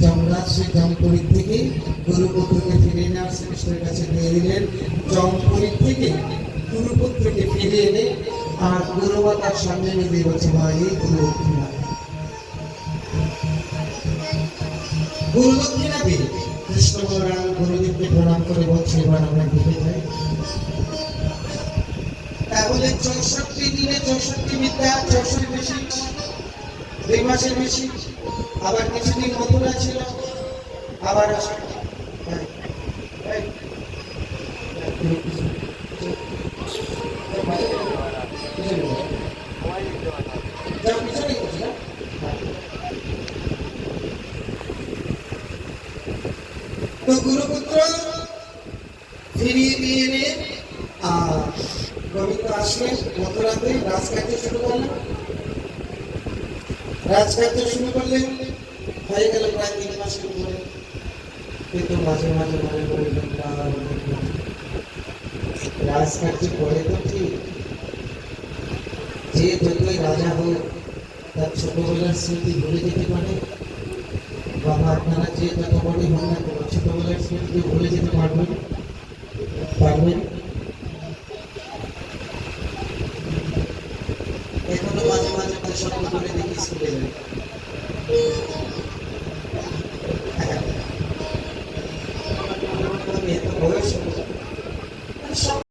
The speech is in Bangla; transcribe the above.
যমরাজ সেই জমপুরী থেকে গুরুপুত্রকে ফিরে আর শ্রীকৃষ্ণের কাছে নিয়ে দিলেন জমপুরী থেকে গুরুপুত্রকে ফিরে এনে আর গুরুমাতার সামনে নিয়ে বলছে মা এই গুরু দক্ষিণা গুরু দক্ষিণা পেয়ে কৃষ্ণ গুরুদেবকে প্রণাম করে বলছে, এবার আমরা দিতে যাই। তাহলে চৌষট্টি দিনে চৌষট্টি বিদ্যা চৌষট্টি দুই মাসের বেশি, আবার কিছুদিন মথুরা ছিল আবার গেছি। তো গুরুপুত্র, ফিরিয়ে দিয়ে এনে গোবিন্দ আসলেন মথুরাতে রাজকার্য শুরু করলেন রাজকার্য শুরু করলেন হয়ে গেল প্রায় তিন মাসের উপরে। কিন্তু মাঝে মাঝে মনে করলেন রাজকার্য করে তো ঠিক যে যতই রাজা হোক, তার ছোটবেলার স্মৃতি ভুলে যেতে পারে। বাবা, আপনারা যে যত বড়ই হন না কেন, ছোটবেলার স্মৃতি ভুলে যেতে পারবেন। পারবেন? এখনও মাঝে মাঝে দেখি স্কুলে হলো।